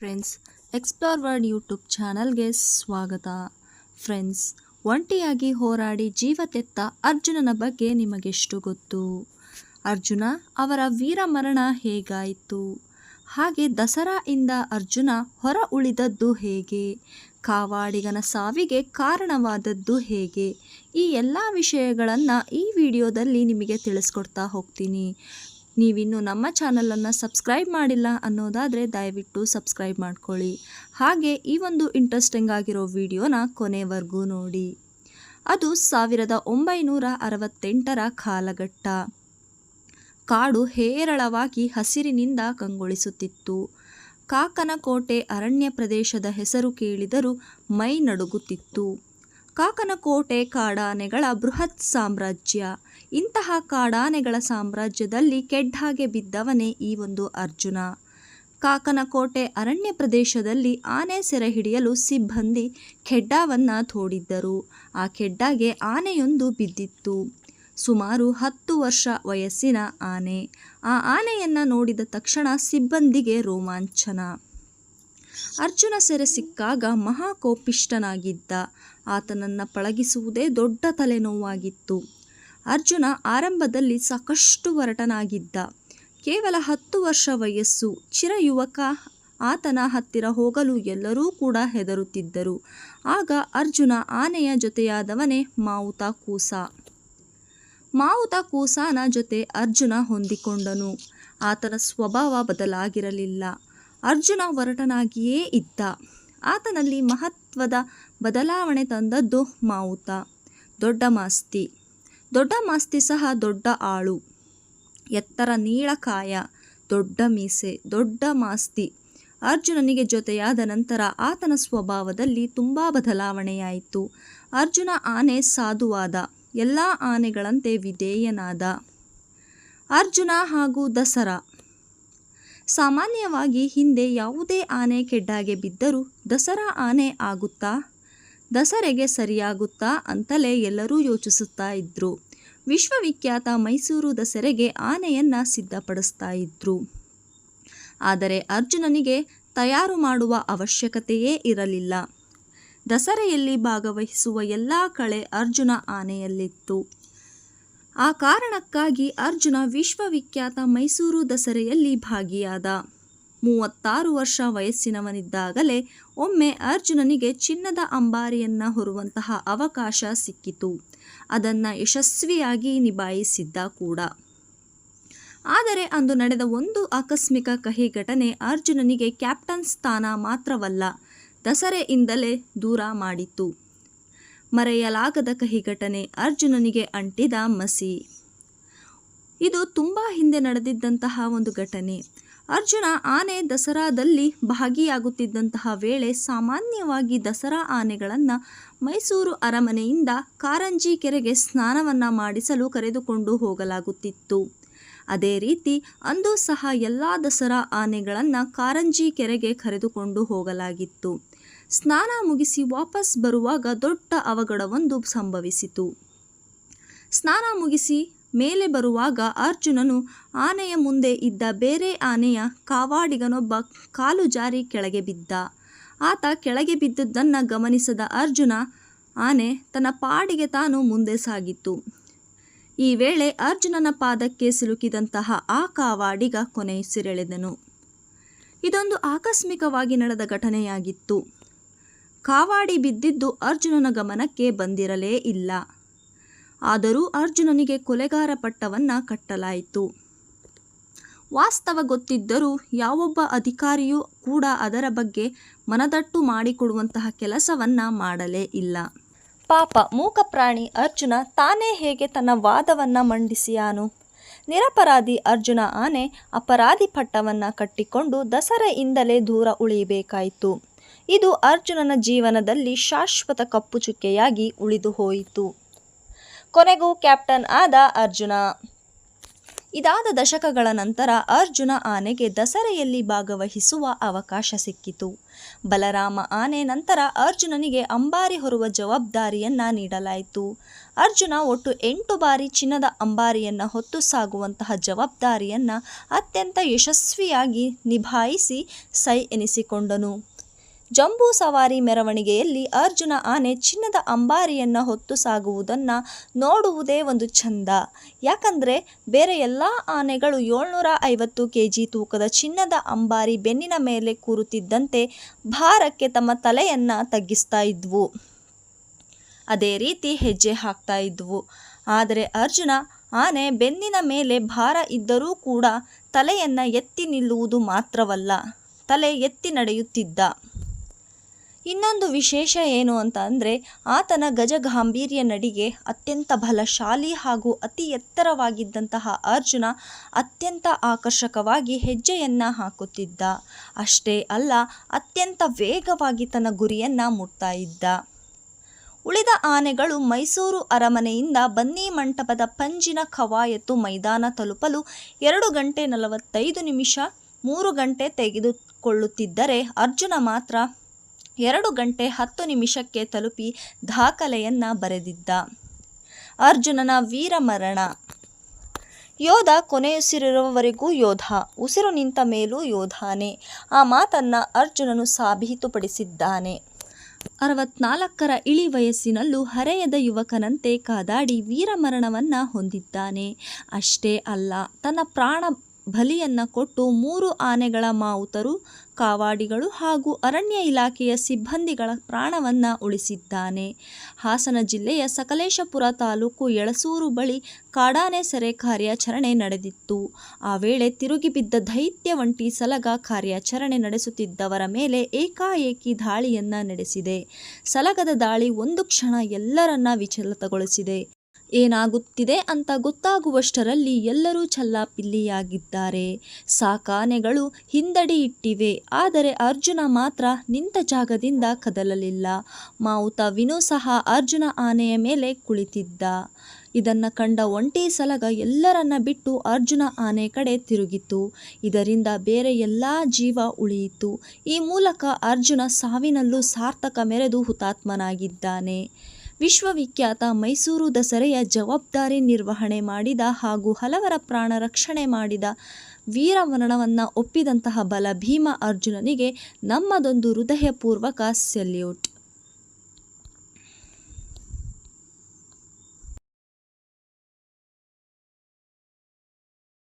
Friends explore word YouTube ಚಾನಲ್ಗೆ ಸ್ವಾಗತ. Friends, ಒಂಟಿಯಾಗಿ ಹೋರಾಡಿ ಜೀವ ತೆತ್ತ ಅರ್ಜುನನ ಬಗ್ಗೆ ನಿಮಗೆಷ್ಟು ಗೊತ್ತು? ಅರ್ಜುನ, ಅವರ ವೀರ ಮರಣ ಹೇಗಾಯಿತು? ಹಾಗೆ ದಸರಾಯಿಂದ ಅರ್ಜುನ ಹೊರ ಉಳಿದದ್ದು ಹೇಗೆ? ಕಾವಾಡಿಗನ ಸಾವಿಗೆ ಕಾರಣವಾದದ್ದು ಹೇಗೆ? ಈ ಎಲ್ಲ ವಿಷಯಗಳನ್ನು ಈ ವಿಡಿಯೋದಲ್ಲಿ ನಿಮಗೆ ತಿಳಿಸ್ಕೊಡ್ತಾ ಹೋಗ್ತೀನಿ. ನೀವಿನ್ನು ನಮ್ಮ ಚಾನಲನ್ನು ಸಬ್ಸ್ಕ್ರೈಬ್ ಮಾಡಿಲ್ಲ ಅನ್ನೋದಾದರೆ ದಯವಿಟ್ಟು ಸಬ್ಸ್ಕ್ರೈಬ್ ಮಾಡ್ಕೊಳ್ಳಿ. ಹಾಗೆ ಈ ಒಂದು ಇಂಟ್ರೆಸ್ಟಿಂಗ್ ಆಗಿರೋ ವಿಡಿಯೋನ ಕೊನೆವರೆಗೂ ನೋಡಿ. ಅದು ಸಾವಿರದ ಒಂಬೈನೂರ ಅರವತ್ತೆಂಟರ ಕಾಲಘಟ್ಟ. ಕಾಡು ಹೇರಳವಾಗಿ ಹಸಿರಿನಿಂದ ಕಂಗೊಳಿಸುತ್ತಿತ್ತು. ಕಾಕನಕೋಟೆ ಅರಣ್ಯ ಪ್ರದೇಶದ ಹೆಸರು ಕೇಳಿದರೂ ಮೈ ನಡುಗುತ್ತಿತ್ತು. ಕಾಕನಕೋಟೆ ಕಾಡಾನೆಗಳ ಬೃಹತ್ ಸಾಮ್ರಾಜ್ಯ. ಇಂತಹ ಕಾಡಾನೆಗಳ ಸಾಮ್ರಾಜ್ಯದಲ್ಲಿ ಕೆಡ್ಡಾಗೆ ಬಿದ್ದವನೇ ಈ ಒಂದು ಅರ್ಜುನ. ಕಾಕನಕೋಟೆ ಅರಣ್ಯ ಪ್ರದೇಶದಲ್ಲಿ ಆನೆ ಸೆರೆ ಹಿಡಿಯಲು ಸಿಬ್ಬಂದಿ ಖೆಡ್ಡಾವನ್ನು ತೋಡಿದ್ದರು. ಆ ಖೆಡ್ಡಾಗೆ ಆನೆಯೊಂದು ಬಿದ್ದಿತ್ತು. ಸುಮಾರು ಹತ್ತು ವರ್ಷ ವಯಸ್ಸಿನ ಆನೆ. ಆ ಆನೆಯನ್ನು ನೋಡಿದ ತಕ್ಷಣ ಸಿಬ್ಬಂದಿಗೆ ರೋಮಾಂಚನ. ಅರ್ಜುನ ಸೆರೆ ಸಿಕ್ಕಾಗ ಮಹಾಕೋಪಿಷ್ಟನಾಗಿದ್ದ ಆತನನ್ನು ಪಳಗಿಸುವುದೇ ದೊಡ್ಡ ತಲೆನೋವಾಗಿತ್ತು. ಅರ್ಜುನ ಆರಂಭದಲ್ಲಿ ಸಾಕಷ್ಟು ಒರಟನಾಗಿದ್ದ. ಕೇವಲ ಹತ್ತು ವರ್ಷ ವಯಸ್ಸು. ಚಿರ ಯುವಕ ಆತನ ಹತ್ತಿರ ಹೋಗಲು ಎಲ್ಲರೂ ಕೂಡ ಹೆದರುತ್ತಿದ್ದರು. ಆಗ ಅರ್ಜುನ ಆನೆಯ ಜೊತೆಯಾದವನೇ ಮಾವುತ ಕೂಸ. ಮಾವುತ ಕೂಸಾನ ಜೊತೆ ಅರ್ಜುನ ಹೊಂದಿಕೊಂಡನು. ಆತನ ಸ್ವಭಾವ ಬದಲಾಗಿರಲಿಲ್ಲ. ಅರ್ಜುನ ಒರಟನಾಗಿಯೇ ಇದ್ದ. ಆತನಲ್ಲಿ ಮಹತ್ವದ ಬದಲಾವಣೆ ತಂದದ್ದು ಮಾವುತ. ದೊಡ್ಡ ಮಾಸ್ತಿ. ದೊಡ್ಡ ಮಾಸ್ತಿ ಸಹ ದೊಡ್ಡ ಆಳು. ಎತ್ತರ ನೀಳಕಾಯ ದೊಡ್ಡ ಮೀಸೆ. ದೊಡ್ಡ ಮಾಸ್ತಿ. ಅರ್ಜುನನಿಗೆ ಜೊತೆಯಾದ ನಂತರ ಆತನ ಸ್ವಭಾವದಲ್ಲಿ ತುಂಬ ಬದಲಾವಣೆಯಾಯಿತು. ಅರ್ಜುನ ಆನೆ ಸಾಧುವಾದ. ಎಲ್ಲ ಆನೆಗಳಂತೆ ವಿಧೇಯನಾದ. ಅರ್ಜುನ ಹಾಗೂ ದಸರಾ. ಸಾಮಾನ್ಯವಾಗಿ ಹಿಂದೆ ಯಾವುದೇ ಆನೆ ಕೆಡ್ಡಾಗೆ ಬಿದ್ದರೂ ದಸರಾ ಆನೆ ಆಗುತ್ತಾ? ದಸರೆಗೆ ಸರಿಯಾಗುತ್ತಾ ಅಂತಲೇ ಎಲ್ಲರೂ ಯೋಚಿಸುತ್ತಾ ಇದ್ದರು ವಿಶ್ವವಿಖ್ಯಾತ ಮೈಸೂರು ದಸರೆಗೆ ಆನೆಯನ್ನು ಸಿದ್ಧಪಡಿಸ್ತಾ ಇದ್ರು. ಆದರೆ ಅರ್ಜುನನಿಗೆ ತಯಾರು ಮಾಡುವ ಅವಶ್ಯಕತೆಯೇ ಇರಲಿಲ್ಲ. ದಸರೆಯಲ್ಲಿ ಭಾಗವಹಿಸುವ ಎಲ್ಲ ಕಳೆ ಅರ್ಜುನ ಆನೆಯಲ್ಲಿತ್ತು. ಆ ಕಾರಣಕ್ಕಾಗಿ ಅರ್ಜುನ ವಿಶ್ವವಿಖ್ಯಾತ ಮೈಸೂರು ದಸರೆಯಲ್ಲಿ ಭಾಗಿಯಾದ. ಮೂವತ್ತಾರು ವರ್ಷ ವಯಸ್ಸಿನವನಿದ್ದಾಗಲೇ ಒಮ್ಮೆ ಅರ್ಜುನನಿಗೆ ಚಿನ್ನದ ಅಂಬಾರಿಯನ್ನು ಹೊರುವಂತಹ ಅವಕಾಶ ಸಿಕ್ಕಿತು. ಅದನ್ನು ಯಶಸ್ವಿಯಾಗಿ ನಿಭಾಯಿಸಿದ್ದ ಕೂಡ. ಆದರೆ ಅಂದು ನಡೆದ ಒಂದು ಆಕಸ್ಮಿಕ ಕಹಿ ಘಟನೆ ಅರ್ಜುನನಿಗೆ ಕ್ಯಾಪ್ಟನ್ ಸ್ಥಾನ ಮಾತ್ರವಲ್ಲ, ದಸರೆಯಿಂದಲೇ ದೂರ ಮಾಡಿತು ಮರೆಯಲಾಗದ ಕಹಿ ಘಟನೆ ಅರ್ಜುನನಿಗೆ ಅಂಟಿದ ಮಸಿ. ಇದು ತುಂಬ ಹಿಂದೆ ನಡೆದಿದ್ದಂತಹ ಒಂದು ಘಟನೆ. ಅರ್ಜುನ ಆನೆ ದಸರಾದಲ್ಲಿ ಭಾಗಿಯಾಗುತ್ತಿದ್ದಂತಹ ವೇಳೆ ಸಾಮಾನ್ಯವಾಗಿ ದಸರಾ ಆನೆಗಳನ್ನು ಮೈಸೂರು ಅರಮನೆಯಿಂದ ಕಾರಂಜಿ ಕೆರೆಗೆ ಸ್ನಾನವನ್ನು ಮಾಡಿಸಲು ಕರೆದುಕೊಂಡು ಹೋಗಲಾಗುತ್ತಿತ್ತು. ಅದೇ ರೀತಿ ಅಂದು ಸಹ ಎಲ್ಲ ದಸರಾ ಆನೆಗಳನ್ನು ಕಾರಂಜಿ ಕೆರೆಗೆ ಕರೆದುಕೊಂಡು ಹೋಗಲಾಗಿತ್ತು. ಸ್ನಾನ ಮುಗಿಸಿ ವಾಪಸ್ ಬರುವಾಗ ದೊಡ್ಡ ಅವಘಡವೊಂದು ಸಂಭವಿಸಿತು. ಸ್ನಾನ ಮುಗಿಸಿ ಮೇಲೆ ಬರುವಾಗ ಅರ್ಜುನನು ಆನೆಯ ಮುಂದೆ ಇದ್ದ ಬೇರೆ ಆನೆಯ ಕಾವಾಡಿಗನೊಬ್ಬ ಕಾಲು ಜಾರಿ ಕೆಳಗೆ ಬಿದ್ದ. ಆತ ಕೆಳಗೆ ಬಿದ್ದದ್ದನ್ನು ಗಮನಿಸದ ಅರ್ಜುನ ಆನೆ ತನ್ನ ಪಾಡಿಗೆ ತಾನು ಮುಂದೆ ಸಾಗಿತ್ತು. ಈ ವೇಳೆ ಅರ್ಜುನನ ಪಾದಕ್ಕೆ ಸಿಲುಕಿದಂತಹ ಆ ಕಾವಾಡಿಗ ಕೊನೆಯುಸಿರೆಳೆದನು ಇದೊಂದು ಆಕಸ್ಮಿಕವಾಗಿ ನಡೆದ ಘಟನೆಯಾಗಿತ್ತು. ಕಾವಾಡಿ ಬಿದ್ದಿದ್ದು ಅರ್ಜುನನ ಗಮನಕ್ಕೆ ಬಂದಿರಲೇ ಇಲ್ಲ. ಆದರೂ ಅರ್ಜುನನಿಗೆ ಕೊಲೆಗಾರ ಪಟ್ಟವನ್ನು ಕಟ್ಟಲಾಯಿತು. ವಾಸ್ತವ ಗೊತ್ತಿದ್ದರೂ ಯಾವೊಬ್ಬ ಅಧಿಕಾರಿಯೂ ಕೂಡ ಅದರ ಬಗ್ಗೆ ಮನದಟ್ಟು ಮಾಡಿಕೊಡುವಂತಹ ಕೆಲಸವನ್ನ ಮಾಡಲೇ ಇಲ್ಲ. ಪಾಪ ಮೂಕ ಪ್ರಾಣಿ ಅರ್ಜುನ ತಾನೇ ಹೇಗೆ ತನ್ನ ವಾದವನ್ನು ಮಂಡಿಸಿಯಾನು? ನಿರಪರಾಧಿ ಅರ್ಜುನ ಆನೆ ಅಪರಾಧಿ ಪಟ್ಟವನ್ನು ಕಟ್ಟಿಕೊಂಡು ದಸರೆಯಿಂದಲೇ ದೂರ ಉಳಿಯಬೇಕಾಯಿತು. ಇದು ಅರ್ಜುನನ ಜೀವನದಲ್ಲಿ ಶಾಶ್ವತ ಕಪ್ಪು ಚುಕ್ಕೆಯಾಗಿ ಉಳಿದು ಹೋಯಿತು. ಕೊನೆಗೂ ಕ್ಯಾಪ್ಟನ್ ಆದ ಅರ್ಜುನ. ಇದಾದ ದಶಕಗಳ ನಂತರ ಅರ್ಜುನ ಆನೆಗೆ ದಸರೆಯಲ್ಲಿ ಭಾಗವಹಿಸುವ ಅವಕಾಶ ಸಿಕ್ಕಿತು. ಬಲರಾಮ ಆನೆ ನಂತರ ಅರ್ಜುನನಿಗೆ ಅಂಬಾರಿ ಹೊರುವ ಜವಾಬ್ದಾರಿಯನ್ನ ನೀಡಲಾಯಿತು. ಅರ್ಜುನ ಒಟ್ಟು ಎಂಟು ಬಾರಿ ಚಿನ್ನದ ಅಂಬಾರಿಯನ್ನು ಹೊತ್ತು ಸಾಗುವಂತಹ ಜವಾಬ್ದಾರಿಯನ್ನ ಅತ್ಯಂತ ಯಶಸ್ವಿಯಾಗಿ ನಿಭಾಯಿಸಿ ಸೈ ಎನಿಸಿಕೊಂಡನು. ಜಂಬೂ ಸವಾರಿ ಮೆರವಣಿಗೆಯಲ್ಲಿ ಅರ್ಜುನ ಆನೆ ಚಿನ್ನದ ಅಂಬಾರಿಯನ್ನು ಹೊತ್ತು ಸಾಗುವುದನ್ನು ನೋಡುವುದೇ ಒಂದು ಚಂದ ಯಾಕಂದರೆ ಬೇರೆ ಎಲ್ಲ ಆನೆಗಳು ಏಳ್ನೂರ ಐವತ್ತು ಕೆ ಜಿ ತೂಕದ ಚಿನ್ನದ ಅಂಬಾರಿ ಬೆನ್ನಿನ ಮೇಲೆ ಕೂರುತ್ತಿದ್ದಂತೆ ಭಾರಕ್ಕೆ ತಮ್ಮ ತಲೆಯನ್ನು ತಗ್ಗಿಸ್ತಾ ಇದ್ವು. ಅದೇ ರೀತಿ ಹೆಜ್ಜೆ ಹಾಕ್ತಾ ಇದ್ವು. ಆದರೆ ಅರ್ಜುನ ಆನೆ ಬೆನ್ನಿನ ಮೇಲೆ ಭಾರ ಇದ್ದರೂ ಕೂಡ ತಲೆಯನ್ನು ಎತ್ತಿ ನಿಲ್ಲುವುದು ಮಾತ್ರವಲ್ಲ, ತಲೆ ಎತ್ತಿ ನಡೆಯುತ್ತಿದ್ದ. ಇನ್ನೊಂದು ವಿಶೇಷ ಏನು ಅಂತ ಅಂದರೆ ಆತನ ಗಜಗಾಂಭೀರ್ಯ ನಡಿಗೆ ಅತ್ಯಂತ ಬಲಶಾಲಿ ಹಾಗೂ ಅತಿ ಎತ್ತರವಾಗಿದ್ದಂತಹ ಅರ್ಜುನ ಅತ್ಯಂತ ಆಕರ್ಷಕವಾಗಿ ಹೆಜ್ಜೆಯನ್ನು ಹಾಕುತ್ತಿದ್ದ. ಅಷ್ಟೇ ಅಲ್ಲ, ಅತ್ಯಂತ ವೇಗವಾಗಿ ತನ್ನ ಗುರಿಯನ್ನು ಮುಟ್ತಾ ಇದ್ದ. ಉಳಿದ ಆನೆಗಳು ಮೈಸೂರು ಅರಮನೆಯಿಂದ ಬನ್ನಿ ಮಂಟಪದ ಪಂಜಿನ ಕವಾಯತು ಮೈದಾನ ತಲುಪಲು ಎರಡು ಗಂಟೆ ನಲವತ್ತೈದು ನಿಮಿಷ ಮೂರು ಗಂಟೆ ತೆಗೆದುಕೊಳ್ಳುತ್ತಿದ್ದರೆ ಅರ್ಜುನ ಮಾತ್ರ ಎರಡು ಗಂಟೆ ಹತ್ತು ನಿಮಿಷಕ್ಕೆ ತಲುಪಿ ದಾಖಲೆಯನ್ನು ಬರೆದಿದ್ದ. ಅರ್ಜುನನ ವೀರಮರಣ. ಯೋಧ ಕೊನೆಯುಸಿರಿರುವವರೆಗೂ ಯೋಧ, ಉಸಿರು ನಿಂತ ಮೇಲೂ ಯೋಧಾನೆ. ಆ ಮಾತನ್ನು ಅರ್ಜುನನು ಸಾಬೀತುಪಡಿಸಿದ್ದಾನೆ. ಅರವತ್ನಾಲ್ಕರ ಇಳಿ ವಯಸ್ಸಿನಲ್ಲೂ ಹರೆಯದ ಯುವಕನಂತೆ ಕಾದಾಡಿ ವೀರಮರಣವನ್ನು ಹೊಂದಿದ್ದಾನೆ. ಅಷ್ಟೇ ಅಲ್ಲ, ತನ್ನ ಪ್ರಾಣ ಬಲಿಯನ್ನು ಕೊಟ್ಟು ಮೂರು ಆನೆಗಳ ಮಾವುತರು, ಕಾವಾಡಿಗಳು ಹಾಗೂ ಅರಣ್ಯ ಇಲಾಖೆಯ ಸಿಬ್ಬಂದಿಗಳ ಪ್ರಾಣವನ್ನು ಉಳಿಸಿದ್ದಾನೆ. ಹಾಸನ ಜಿಲ್ಲೆಯ ಸಕಲೇಶಪುರ ತಾಲೂಕು ಎಳಸೂರು ಬಳಿ ಕಾಡಾನೆ ಸೆರೆ ಕಾರ್ಯಾಚರಣೆ ನಡೆದಿತ್ತು. ಆ ವೇಳೆ ತಿರುಗಿ ಬಿದ್ದ ದೈತ್ಯ ಒಂಟಿ ಸಲಗ ಕಾರ್ಯಾಚರಣೆ ನಡೆಸುತ್ತಿದ್ದವರ ಮೇಲೆ ಏಕಾಏಕಿ ದಾಳಿಯನ್ನು ನಡೆಸಿದೆ. ಸಲಗದ ದಾಳಿ ಒಂದು ಕ್ಷಣ ಎಲ್ಲರನ್ನ ವಿಚಲಿತಗೊಳಿಸಿದೆ. ಏನಾಗುತ್ತಿದೆ ಅಂತ ಗೊತ್ತಾಗುವಷ್ಟರಲ್ಲಿ ಎಲ್ಲರೂ ಚಲ್ಲಾಪಿಲ್ಲಿಯಾಗಿದ್ದಾರೆ ಸಾಕಾನೆಗಳು ಹಿಂದಡಿ ಇಟ್ಟಿವೆ. ಆದರೆ ಅರ್ಜುನ ಮಾತ್ರ ನಿಂತ ಜಾಗದಿಂದ ಕದಲಲಿಲ್ಲ. ಮಾವುತ ವಿನೂ ಸಹ ಅರ್ಜುನ ಆನೆಯ ಮೇಲೆ ಕುಳಿತಿದ್ದ. ಇದನ್ನು ಕಂಡ ಒಂಟಿ ಸಲಗ ಎಲ್ಲರನ್ನ ಬಿಟ್ಟು ಅರ್ಜುನ ಆನೆ ಕಡೆ ತಿರುಗಿತು. ಇದರಿಂದ ಬೇರೆ ಎಲ್ಲ ಜೀವ ಉಳಿಯಿತು. ಈ ಮೂಲಕ ಅರ್ಜುನ ಸಾವಿನಲ್ಲೂ ಸಾರ್ಥಕ ಮೆರೆದು ಹುತಾತ್ಮನಾಗಿದ್ದಾನೆ. ವಿಶ್ವವಿಖ್ಯಾತ ಮೈಸೂರು ದಸರೆಯ ಜವಾಬ್ದಾರಿ ನಿರ್ವಹಣೆ ಮಾಡಿದ ಹಾಗೂ ಹಲವರ ಪ್ರಾಣ ರಕ್ಷಣೆ ಮಾಡಿದ ವೀರಮರಣವನ್ನು ಒಪ್ಪಿದಂತಹ ಬಲ ಭೀಮ ಅರ್ಜುನನಿಗೆ ನಮ್ಮದೊಂದು ಹೃದಯಪೂರ್ವಕ ಸೆಲ್ಯೂಟ್.